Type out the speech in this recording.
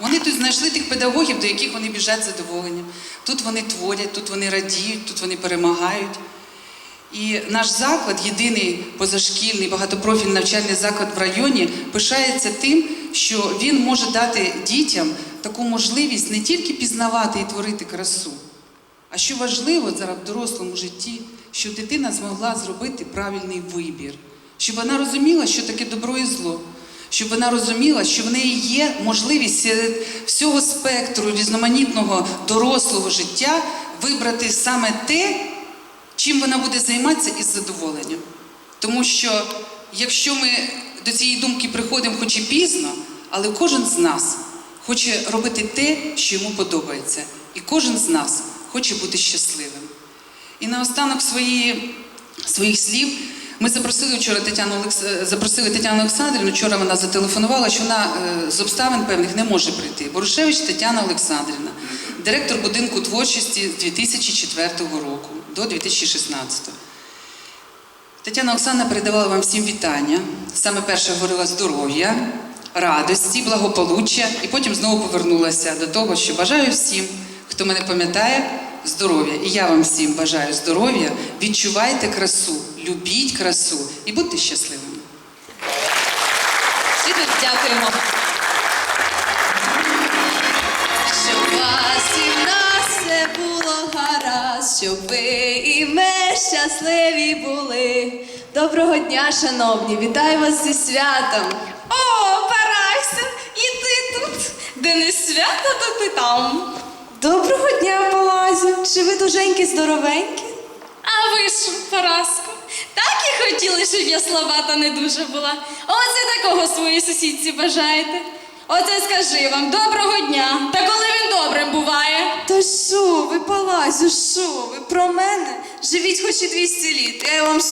Вони тут знайшли тих педагогів, до яких вони біжать з задоволенням. Тут вони творять, тут вони радіють, тут вони перемагають. І наш заклад, єдиний позашкільний багатопрофільний навчальний заклад в районі, пишається тим, що він може дати дітям таку можливість не тільки пізнавати і творити красу, а що важливо зараз в дорослому житті, щоб дитина змогла зробити правильний вибір, щоб вона розуміла, що таке добро і зло, щоб вона розуміла, що в неї є можливість серед всього спектру різноманітного дорослого життя вибрати саме те, чим вона буде займатися із задоволенням. Тому що якщо ми до цієї думки приходимо хоч і пізно, але кожен з нас хоче робити те, що йому подобається, і кожен з нас хоче бути щасливим. І наостанок свої, своїх слів ми запросили вчора Тетяну Олекс... е, запросили Тетяну Олександрівну. Вчора вона зателефонувала, що вона е, з обставин певних не може прийти. Борушевич Тетяна Олександрівна, директор будинку творчості з 2004 року до 2016. Тетяна Оксана передавала вам всім вітання. Саме перше говорила здоров'я, радості, благополуччя, і потім знову повернулася до того, що бажаю всім, хто мене пам'ятає, здоров'я. І я вам всім бажаю здоров'я. Відчувайте красу, любіть красу і будьте щасливими. Всі тут дякуємо. Щоб вас і в нас все було гаразд, щоб ви і ми щасливі були. Доброго дня, шановні, вітаю вас зі святом. О, Парася, і ти тут. Де не свято, то ти там. Доброго дня, Палазю. Чи ви дуженькі, здоровенькі? А ви ж, Параско, так і хотіли, щоб я слабата не дуже була. Оце такого своїй сусідці бажаєте. Оце скажи вам доброго дня. Та коли він добрим буває. Та що ви, Палазю, що ви про мене? Живіть хоч і 200 літ, я вам